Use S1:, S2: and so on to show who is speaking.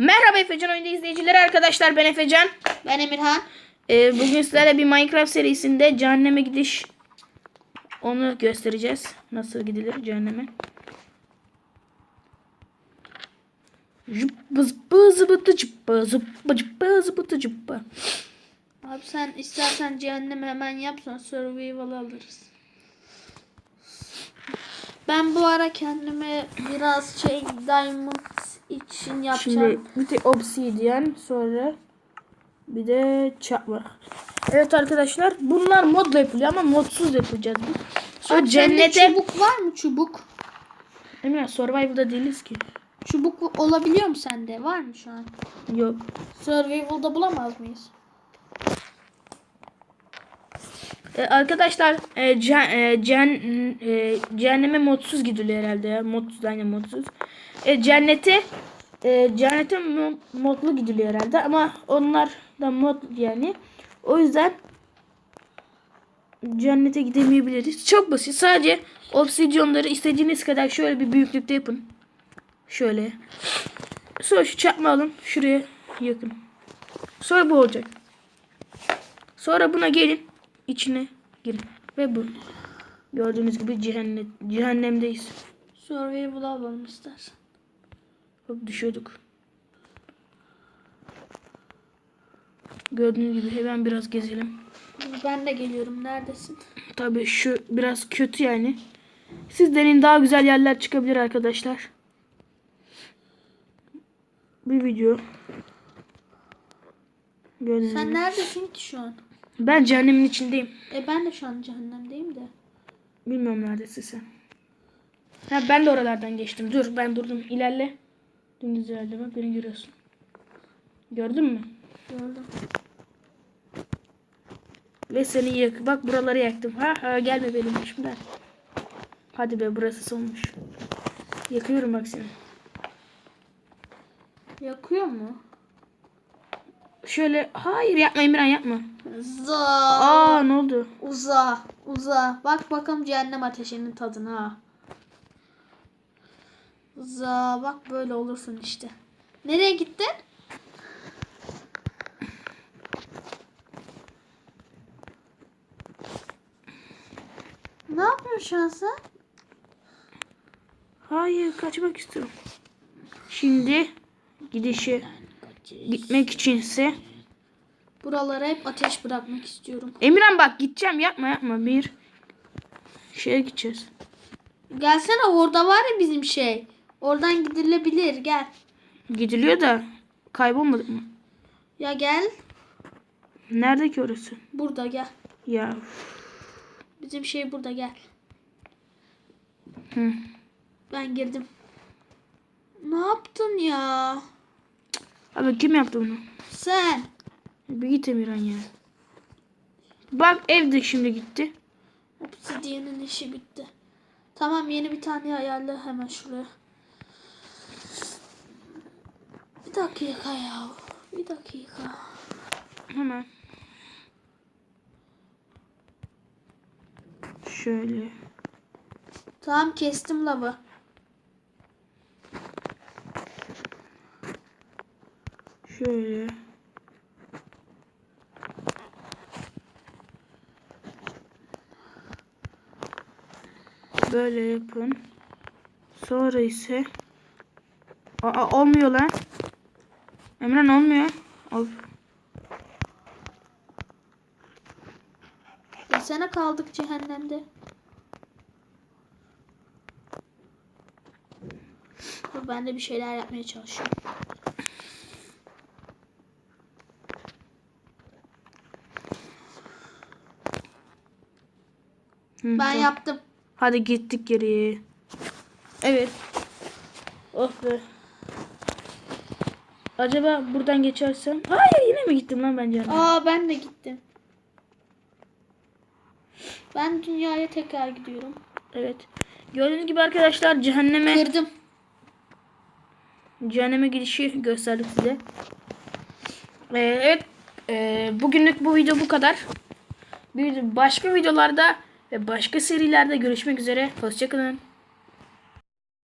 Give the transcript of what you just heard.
S1: Merhaba Efecan oyunda izleyicileri arkadaşlar ben Efecan.
S2: Ben Emirhan.
S1: Ee, bugün sizlerle bir Minecraft serisinde cehenneme gidiş onu göstereceğiz. Nasıl gidilir cehenneme.
S2: Abi sen istersen cehennemi hemen yap sonra survival alırız. Ben bu ara kendime biraz şey diamond için yapacağım.
S1: Şimdi bir tek obsidian sonra bir de çakmak. Evet arkadaşlar bunlar modla yapılıyor ama modsuz yapacağız biz. Sonra
S2: Abi
S1: cennete...
S2: çubuk var mı çubuk?
S1: Emre survival'da değiliz ki.
S2: Çubuk olabiliyor mu sende? Var mı şu an?
S1: Yok.
S2: Survival'da bulamaz mıyız?
S1: Ee, arkadaşlar e, ceh- e, cehen- e, cehenneme modsuz gidiliyor herhalde ya. Modsuz aynen modsuz. E, cennete e, cennete mo- modlu gidiliyor herhalde ama onlar da mod yani. O yüzden cennete gidemeyebiliriz. Çok basit. Sadece obsidyonları istediğiniz kadar şöyle bir büyüklükte yapın. Şöyle. Sonra şu çakma alın. Şuraya yakın. Sonra bu olacak. Sonra buna gelin. içine girin. Ve bu. Gördüğünüz gibi cehennem, cehennemdeyiz.
S2: Survival alalım istersen.
S1: Düşüyorduk. Gördüğünüz gibi hemen biraz gezelim.
S2: Ben de geliyorum. Neredesin?
S1: Tabii şu biraz kötü yani. Sizlerin daha güzel yerler çıkabilir arkadaşlar. Bir video. Gördüğünüz
S2: Sen
S1: gibi.
S2: neredesin ki şu an?
S1: Ben cehennemin içindeyim.
S2: E ben de şu an cehennemdeyim de.
S1: Bilmiyorum neredesin sen. Ha ben de oralardan geçtim. Dur ben durdum. İlerle. Dümdüz ilerleme. Beni görüyorsun. Gördün mü?
S2: Gördüm.
S1: Ve seni yak. Bak buraları yaktım. Ha ha gelme benim peşimden. Hadi be burası sonmuş. Yakıyorum bak seni.
S2: Yakıyor mu?
S1: Şöyle hayır yapma Emirhan yapma.
S2: Za.
S1: Aa ne oldu?
S2: Uza. Uza. Bak bakalım cehennem ateşinin tadına. Za. Bak böyle olursun işte. Nereye gittin? Ne yapıyorsun şu an sen?
S1: Hayır kaçmak istiyorum. Şimdi gidişe gitmek içinse
S2: Buralara hep ateş bırakmak istiyorum.
S1: Emirhan bak gideceğim yapma yapma bir şeye gideceğiz.
S2: Gelsene orada var ya bizim şey. Oradan gidilebilir gel.
S1: Gidiliyor da kaybolmadık mı?
S2: Ya gel.
S1: Nerede ki orası?
S2: Burada gel.
S1: Ya
S2: Bizim şey burada gel.
S1: hı.
S2: Ben girdim. Ne yaptın ya?
S1: Abi kim yaptı bunu?
S2: Sen.
S1: Bir git Emirhan ya. Bak evde şimdi gitti.
S2: Obsidian'ın işi bitti. Tamam yeni bir tane ayarla hemen şuraya. Bir dakika ya. Bir dakika.
S1: Hemen. Şöyle.
S2: Tamam kestim lavı.
S1: Şöyle. Böyle yapın. Sonra ise Aa, olmuyor lan. Emran olmuyor. Of.
S2: Desene kaldık cehennemde. Dur ben de bir şeyler yapmaya çalışıyorum.
S1: Hı,
S2: Ben yaptım.
S1: Hadi gittik geriye. Evet. Oh be. Acaba buradan geçersem? Hayır yine mi gittim lan ben canım?
S2: Aa ben de gittim. Ben dünyaya tekrar gidiyorum.
S1: Evet. Gördüğünüz gibi arkadaşlar cehenneme
S2: Kırdım.
S1: cehenneme gidişi gösterdik size. Ee, evet. Ee, bugünlük bu video bu kadar. Bir başka videolarda ve başka serilerde görüşmek üzere. Hoşçakalın.